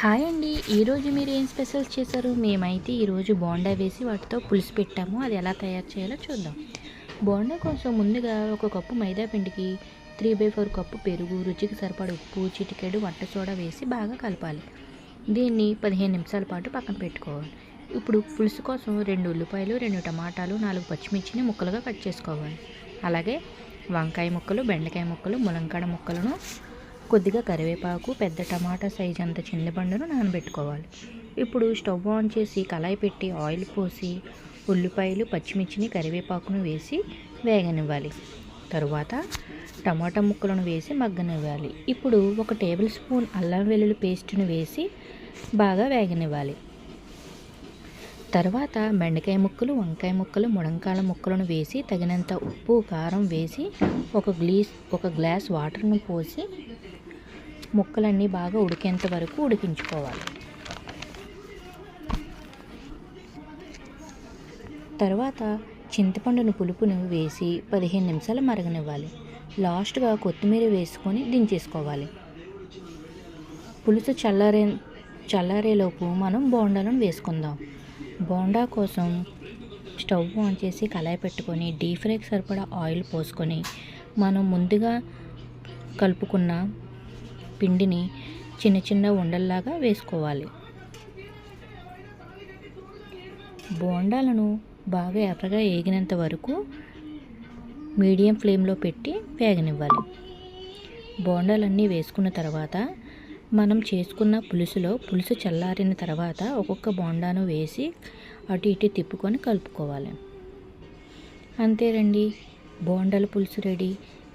Hi అండి. ఈరోజు మీరు ఏం స్పెషల్స్ చేశారు? మేమైతే ఈరోజు బోండా వేసి వాటితో పులుసు పెట్టాము. అది ఎలా తయారు చేయాలో చూద్దాం. బోండా కోసం ముందుగా ఒక కప్పు మైదా పిండికి త్రీ బై ఫోర్ కప్పు పెరుగు రుచికి సరిపడ ఉప్పు చిటికెడు వంట సోడా వేసి బాగా కలపాలి. దీన్ని పదిహేను నిమిషాల పాటు పక్కన పెట్టుకోవాలి. ఇప్పుడు పులుసు కోసం రెండు ఉల్లిపాయలు రెండు టమాటాలు నాలుగు పచ్చిమిర్చిని ముక్కలుగా కట్ చేసుకోవాలి. అలాగే వంకాయ ముక్కలు బెండకాయ ముక్కలు ములంకాడ ముక్కలను కొద్దిగా కరివేపాకు పెద్ద టమాటా సైజ్ అంత చింతపండును నానబెట్టుకోవాలి. ఇప్పుడు స్టవ్ ఆన్ చేసి కళాయి పెట్టి ఆయిల్ పోసి ఉల్లిపాయలు పచ్చిమిర్చిని కరివేపాకును వేసి వేగనివ్వాలి. తరువాత టమాటా ముక్కలను వేసి మగ్గనివ్వాలి. ఇప్పుడు ఒక టేబుల్ స్పూన్ అల్లం వెల్లుల్లి పేస్ట్ను వేసి బాగా వేగనివ్వాలి. తర్వాత బెండకాయ ముక్కలు వంకాయ ముక్కలు ముడంకాల ముక్కలను వేసి తగినంత ఉప్పు కారం వేసి ఒక గ్లీస్ ఒక గ్లాస్ వాటర్ను పోసి ముక్కలన్నీ బాగా ఉడికేంత వరకు ఉడికించుకోవాలి. తర్వాత చింతపండును పులుపును వేసి పదిహేను నిమిషాలు మరగనివ్వాలి. లాస్ట్గా కొత్తిమీర వేసుకొని దించేసుకోవాలి. పులుసు చల్లారే చల్లారేలోపు మనం బోండాలను వేసుకుందాం. బోండా కోసం స్టవ్ ఆన్ చేసి కళాయి పెట్టుకొని డీప్ ఫ్రైకి సరిపడా ఆయిల్ పోసుకొని మనం ముందుగా కలుపుకున్న పిండిని చిన్న చిన్న ఉండల్లాగా వేసుకోవాలి. బోండాలను బాగా ఎర్రగా ఏగినంత వరకు మీడియం ఫ్లేమ్లో పెట్టి వేగనివ్వాలి. బోండాలన్నీ వేసుకున్న తర్వాత మనం చేసుకున్న పులుసులో పులుసు చల్లారిన తర్వాత ఒక్కొక్క బోండాను వేసి అటు ఇటు తిప్పుకొని కలుపుకోవాలి. అంతేనండి. బోండాల పులుసు రెడీ.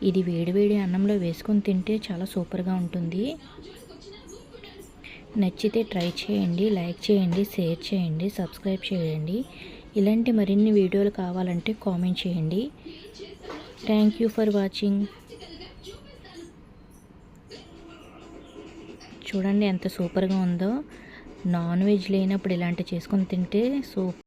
ఇది వేడివేడి అన్నంలో వేసుకొని తింటే చాలా సూపర్గా ఉంటుంది. నచ్చితే ట్రై చేయండి లైక్ చేయండి షేర్ చేయండి సబ్స్క్రైబ్ చేయండి. ఇలాంటి మరిన్ని వీడియోలు కావాలంటే కామెంట్ చేయండి. థ్యాంక్ యూ ఫర్ వాచింగ్ చూడండి ఎంత సూపర్గా ఉందో. నాన్ వెజ్ లేనప్పుడు ఇలాంటి చేసుకొని తింటే సూప్